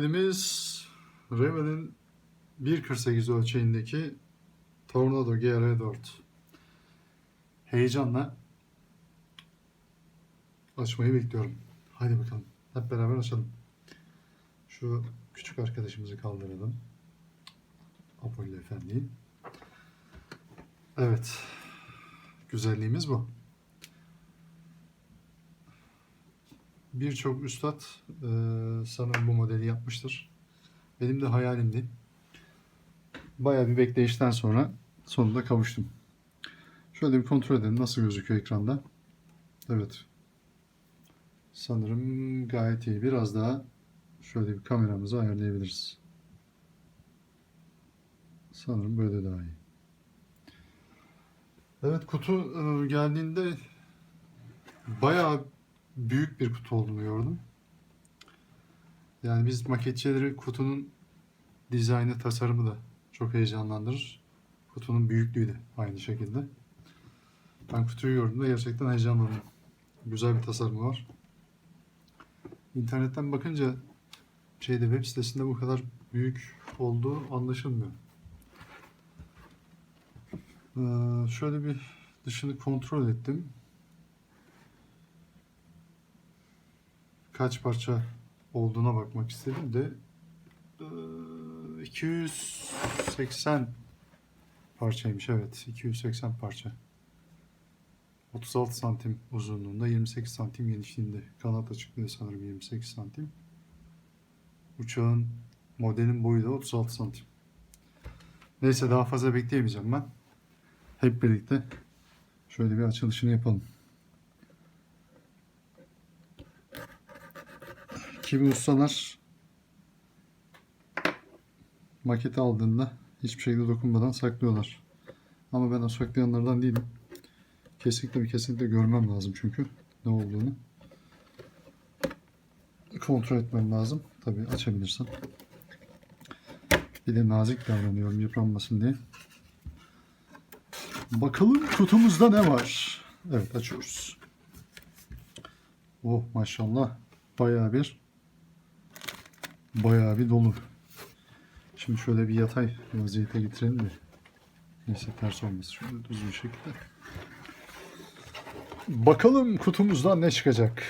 Elimiz Revel'in 1.48 ölçeğindeki Tornado GR4. Heyecanla açmayı bekliyorum. Hadi bakalım. Hep beraber açalım. Şu küçük arkadaşımızı kaldıralım. Apollo Efendi'yi. Evet. Güzelliğimiz bu. Birçok üstad e, sanırım bu modeli yapmıştır. Benim de hayalimdi. Bayağı bir bekleyişten sonra sonunda kavuştum. Şöyle bir kontrol edelim nasıl gözüküyor ekranda. Evet. Sanırım gayet iyi. Biraz daha şöyle bir kameramızı ayarlayabiliriz. Sanırım böyle daha iyi. Evet kutu e, geldiğinde bayağı büyük bir kutu olduğunu gördüm. Yani biz maketçileri kutunun dizaynı, tasarımı da çok heyecanlandırır. Kutunun büyüklüğü de aynı şekilde. Ben kutuyu gördüğümde gerçekten heyecanlandım. Güzel bir tasarımı var. İnternetten bakınca şeyde web sitesinde bu kadar büyük olduğu anlaşılmıyor. Ee, şöyle bir dışını kontrol ettim. Kaç parça olduğuna bakmak istedim de ee, 280 parçaymış evet. 280 parça. 36 santim uzunluğunda 28 santim genişliğinde. Kanat açıklığı sanırım 28 santim. Uçağın modelin boyu da 36 santim. Neyse daha fazla bekleyemeyeceğim ben. Hep birlikte şöyle bir açılışını yapalım kimi ustalar maketi aldığında hiçbir şekilde dokunmadan saklıyorlar. Ama ben o saklayanlardan değilim. Kesinlikle bir kesinlikle görmem lazım çünkü ne olduğunu. Kontrol etmem lazım. Tabii açabilirsem. Bir de nazik davranıyorum yıpranmasın diye. Bakalım kutumuzda ne var? Evet açıyoruz. Oh maşallah bayağı bir bayağı bir dolu. Şimdi şöyle bir yatay vaziyete getirelim de. Neyse ters olmasın. Şöyle düz bir şekilde. Bakalım kutumuzdan ne çıkacak.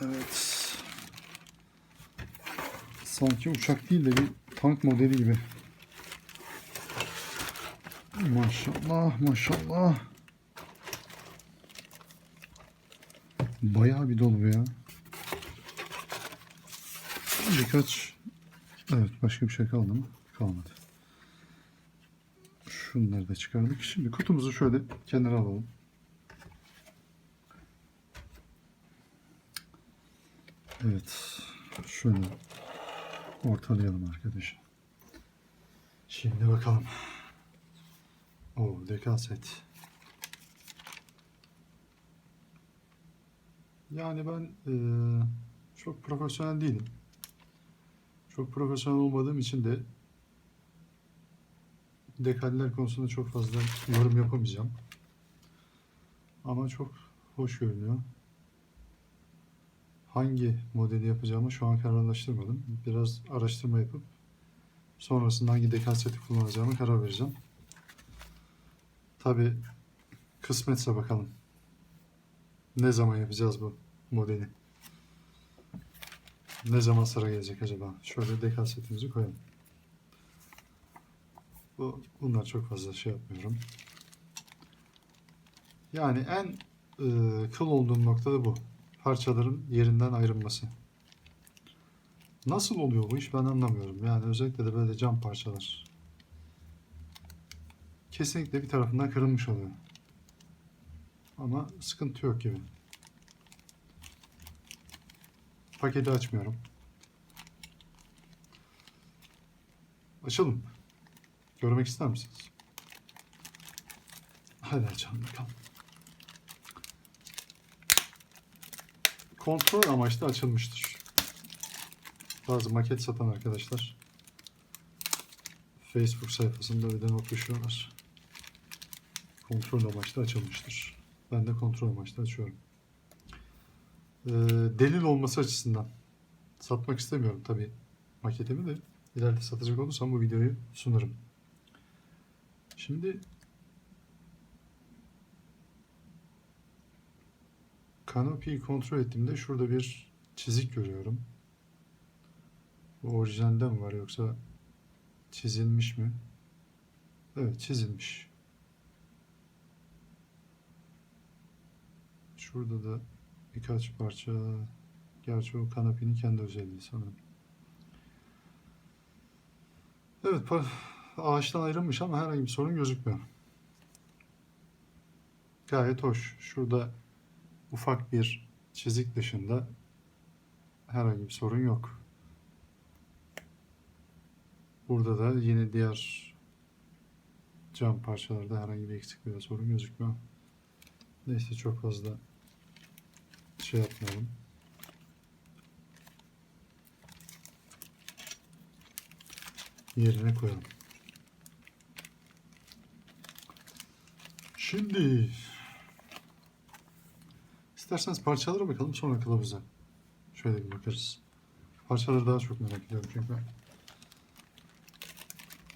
Evet. Sanki uçak değil de bir tank modeli gibi. Maşallah maşallah. Bayağı bir dolu ya. Birkaç Evet başka bir şey kaldı mı? Kalmadı. Şunları da çıkardık. Şimdi kutumuzu şöyle kenara alalım. Evet. Şöyle ortalayalım arkadaşım. Şimdi bakalım. O dekal set. Yani ben eee, çok profesyonel değilim. Çok profesyonel olmadığım için de dekaller konusunda çok fazla yorum yapamayacağım. Ama çok hoş görünüyor. Hangi modeli yapacağımı şu an kararlaştırmadım. Biraz araştırma yapıp sonrasında hangi dekal seti kullanacağımı karar vereceğim. Tabi kısmetse bakalım. Ne zaman yapacağız bu modeli? Ne zaman sıra gelecek acaba? Şöyle dekal setimizi koyalım. Bu, bunlar çok fazla şey yapmıyorum. Yani en e, kıl olduğum nokta da bu. Parçaların yerinden ayrılması. Nasıl oluyor bu iş ben anlamıyorum. Yani özellikle de böyle cam parçalar. Kesinlikle bir tarafından kırılmış oluyor. Ama sıkıntı yok gibi. Paketi açmıyorum. Açalım. Görmek ister misiniz? Hadi açalım bakalım. Kontrol amaçlı açılmıştır. Bazı maket satan arkadaşlar Facebook sayfasında bir de not düşüyorlar. Kontrol amaçlı açılmıştır. Ben de kontrol amaçlı açıyorum. Ee, delil olması açısından satmak istemiyorum tabii maketimi de ileride satacak olursam bu videoyu sunarım. Şimdi kanopiyi kontrol ettiğimde şurada bir çizik görüyorum. Bu orijinalde mi var yoksa çizilmiş mi? Evet çizilmiş. Şurada da birkaç parça gerçi o kanapinin kendi özelliği sanırım. Evet ağaçtan ayrılmış ama herhangi bir sorun gözükmüyor. Gayet hoş. Şurada ufak bir çizik dışında herhangi bir sorun yok. Burada da yine diğer cam parçalarda herhangi bir eksiklik veya sorun gözükmüyor. Neyse çok fazla şey yapmayalım. Yerine koyalım. Şimdi isterseniz parçalara bakalım sonra kılavuza. Şöyle bir bakarız. Parçaları daha çok merak ediyorum çünkü.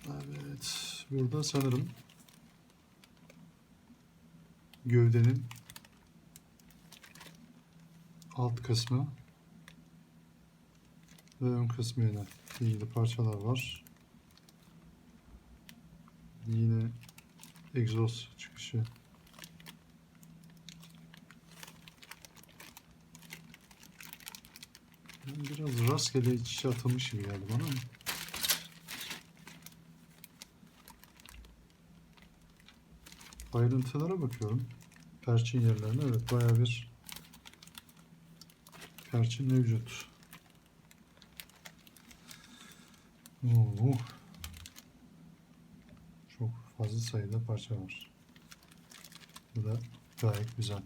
Evet. Burada sanırım gövdenin alt kısmı ve ön kısmıyla ilgili parçalar var. Yine egzoz çıkışı. Biraz rastgele iç içe atılmış gibi geldi bana ama. Ayrıntılara bakıyorum. Perçin yerlerine evet bayağı bir perçin mevcut. Oo. Çok fazla sayıda parça var. Bu da gayet güzel.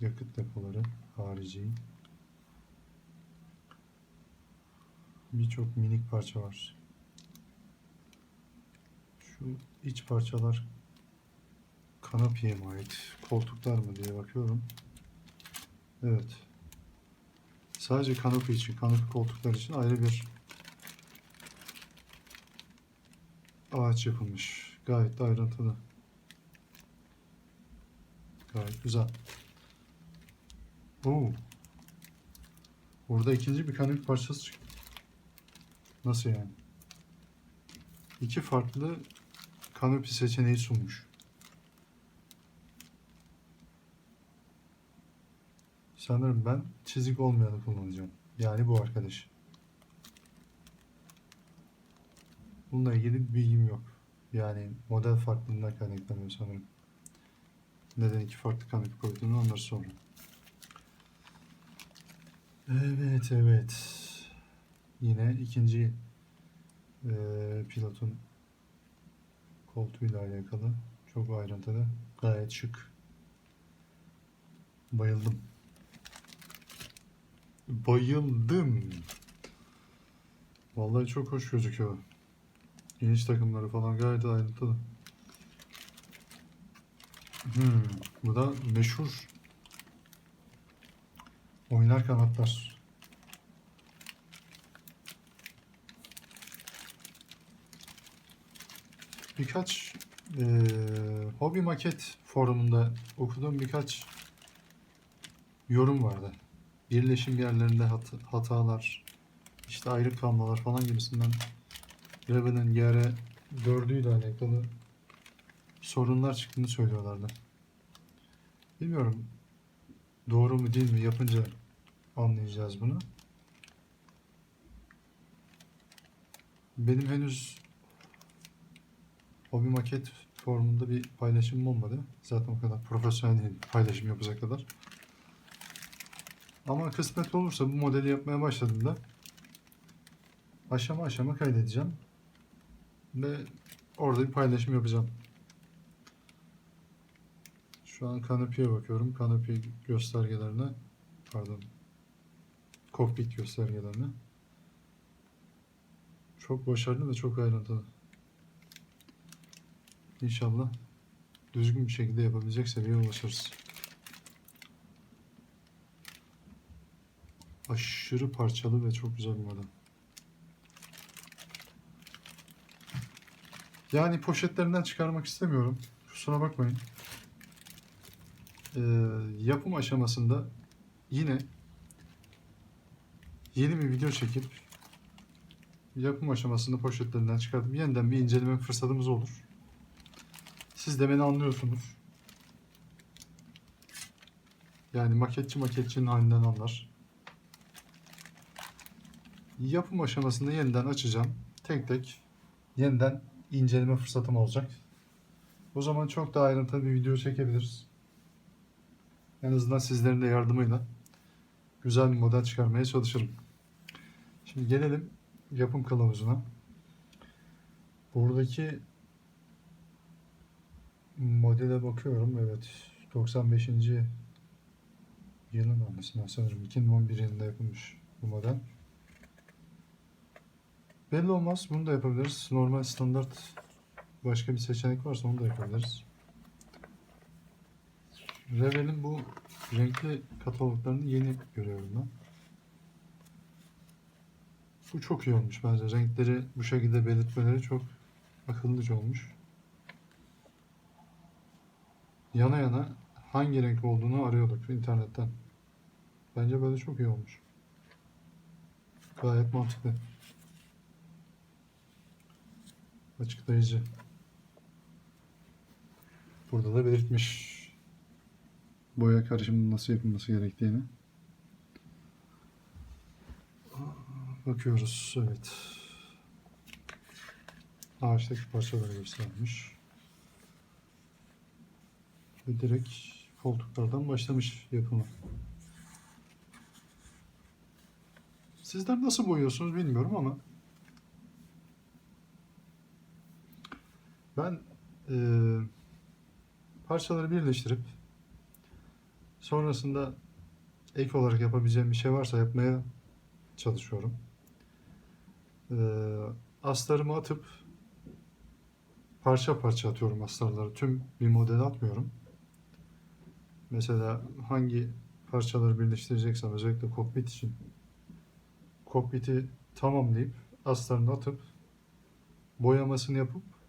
Yakıt depoları harici. Birçok minik parça var. Şu iç parçalar kanapeye mi ait? Koltuklar mı diye bakıyorum. Evet. Sadece kanape için, kanape koltuklar için ayrı bir ağaç yapılmış. Gayet de ayrıntılı. Gayet güzel. Oo. Burada ikinci bir kanepe parçası çıktı. Nasıl yani? İki farklı kanepe seçeneği sunmuş. Sanırım ben çizik olmayanı kullanacağım. Yani bu arkadaş. Bununla ilgili bilgim yok. Yani model farklılığından kaynaklanıyor sanırım. Neden iki farklı kanepe koyduğunu anlarız sonra. Evet evet. Yine ikinci eee, pilotun koltuğuyla alakalı. Çok ayrıntılı. Gayet şık. Bayıldım. Bayıldım. Vallahi çok hoş gözüküyor. İniş takımları falan gayet ayrıntılı. Hmm, bu da meşhur oynar kanatlar. Birkaç eee, hobi maket forumunda okuduğum birkaç yorum vardı. Birleşim yerlerinde hat- hatalar, işte ayrı kalmalar falan gibisinden GR 4'ü ile alakalı sorunlar çıktığını söylüyorlardı. Bilmiyorum doğru mu değil mi yapınca anlayacağız bunu. Benim henüz hobi maket formunda bir paylaşımım olmadı. Zaten o kadar profesyonel değil paylaşım yapacak kadar. Ama kısmet olursa bu modeli yapmaya başladığımda aşama aşama kaydedeceğim. Ve orada bir paylaşım yapacağım. Şu an kanepeye bakıyorum. Kanepe göstergelerine pardon kokpit göstergelerine. Çok başarılı ve çok ayrıntılı. İnşallah düzgün bir şekilde yapabilecek seviyeye ulaşırız. Aşırı parçalı ve çok güzel bir model. Yani poşetlerinden çıkarmak istemiyorum. Kusura bakmayın. Ee, yapım aşamasında yine yeni bir video çekip yapım aşamasında poşetlerinden çıkartıp yeniden bir inceleme fırsatımız olur. Siz de beni anlıyorsunuz. Yani maketçi maketçinin halinden anlar. Yapım aşamasında yeniden açacağım. Tek tek yeniden inceleme fırsatım olacak. O zaman çok daha ayrıntılı bir video çekebiliriz. En azından sizlerin de yardımıyla güzel bir model çıkarmaya çalışırım. Şimdi gelelim yapım kılavuzuna. Buradaki modele bakıyorum. Evet. 95. yılın olmasına sanırım. 2011 yılında yapılmış bu model. Belli olmaz. Bunu da yapabiliriz. Normal standart başka bir seçenek varsa onu da yapabiliriz. Revel'in bu renkli kataloglarını yeni görüyorum ben. Bu çok iyi olmuş bence. Renkleri bu şekilde belirtmeleri çok akıllıca olmuş. Yana yana hangi renk olduğunu arıyorduk internetten. Bence böyle çok iyi olmuş. Gayet mantıklı. Açıklayıcı. Burada da belirtmiş boya karışımının nasıl yapılması gerektiğini. Bakıyoruz. Evet. Ağaçtaki parçaları göstermiş. Ve direkt koltuklardan başlamış yapımı. Sizler nasıl boyuyorsunuz bilmiyorum ama ben eee, parçaları birleştirip sonrasında ek olarak yapabileceğim bir şey varsa yapmaya çalışıyorum. Ee, astarımı atıp parça parça atıyorum astarları. Tüm bir model atmıyorum. Mesela hangi parçaları birleştireceksem özellikle kokpit için kokpiti tamamlayıp astarını atıp boyamasını yapıp e,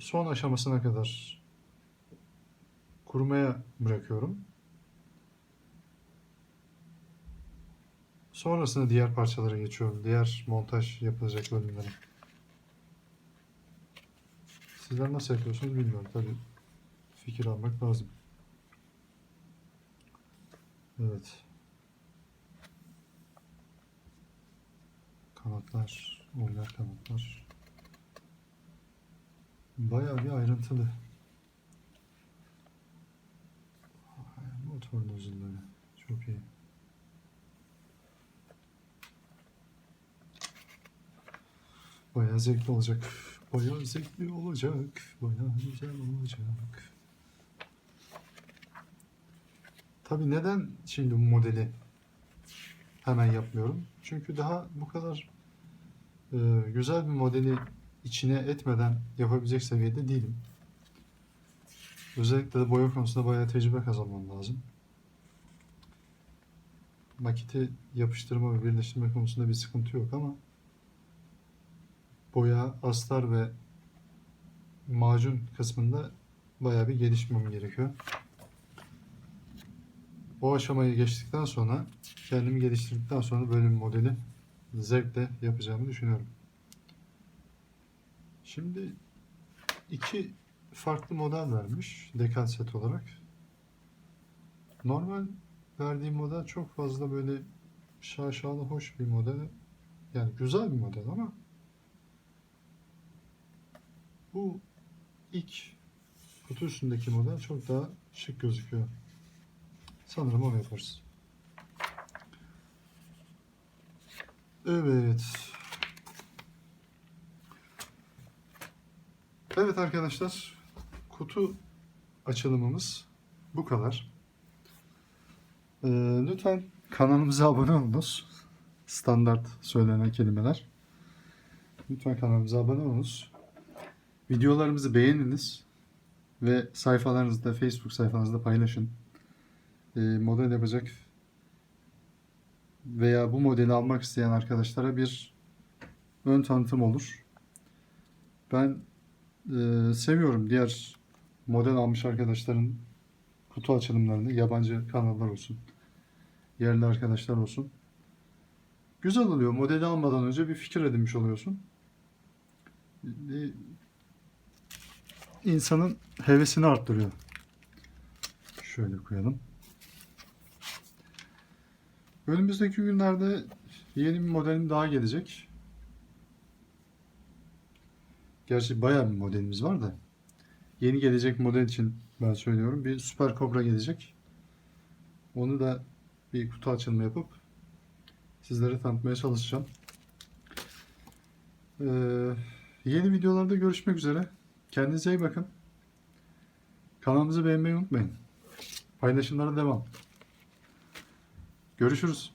son aşamasına kadar kurumaya bırakıyorum. Sonrasında diğer parçalara geçiyorum. Diğer montaj yapılacak bölümlere. Sizler nasıl yapıyorsunuz bilmiyorum tabi. Fikir almak lazım. Evet. Kanatlar, oynar kanatlar. Bayağı bir ayrıntılı. Motor nozulları. Çok iyi. Bayağı zevkli olacak. Bayağı zevkli olacak. Bayağı güzel olacak. Tabii neden şimdi bu modeli hemen yapmıyorum? Çünkü daha bu kadar e, güzel bir modeli içine etmeden yapabilecek seviyede değilim. Özellikle de boya konusunda bayağı tecrübe kazanmam lazım. Maketi yapıştırma ve birleştirme konusunda bir sıkıntı yok ama boya, astar ve macun kısmında bayağı bir gelişmem gerekiyor. O aşamayı geçtikten sonra, kendimi geliştirdikten sonra bir modeli zevkle yapacağımı düşünüyorum. Şimdi iki farklı model vermiş decal set olarak. Normal verdiğim model çok fazla böyle şaşalı hoş bir model. Yani güzel bir model ama bu ilk kutu üstündeki model çok daha şık gözüküyor. Sanırım onu yaparız. Evet. Evet arkadaşlar. Kutu açılımımız bu kadar. Ee, lütfen kanalımıza abone olunuz. Standart söylenen kelimeler. Lütfen kanalımıza abone olunuz. Videolarımızı beğeniniz. ve sayfalarınızda, Facebook sayfanızda paylaşın. Ee, model yapacak veya bu modeli almak isteyen arkadaşlara bir ön tanıtım olur. Ben e, seviyorum diğer model almış arkadaşların kutu açılımlarını, yabancı kanallar olsun, yerli arkadaşlar olsun. Güzel oluyor. Modeli almadan önce bir fikir edinmiş oluyorsun. E, insanın hevesini arttırıyor. Şöyle koyalım. Önümüzdeki günlerde yeni bir modelim daha gelecek. Gerçi bayağı bir modelimiz var da. Yeni gelecek model için ben söylüyorum. Bir Super Cobra gelecek. Onu da bir kutu açılımı yapıp sizlere tanıtmaya çalışacağım. Ee, yeni videolarda görüşmek üzere. Kendinize iyi bakın. Kanalımızı beğenmeyi unutmayın. Paylaşımlara devam. Görüşürüz.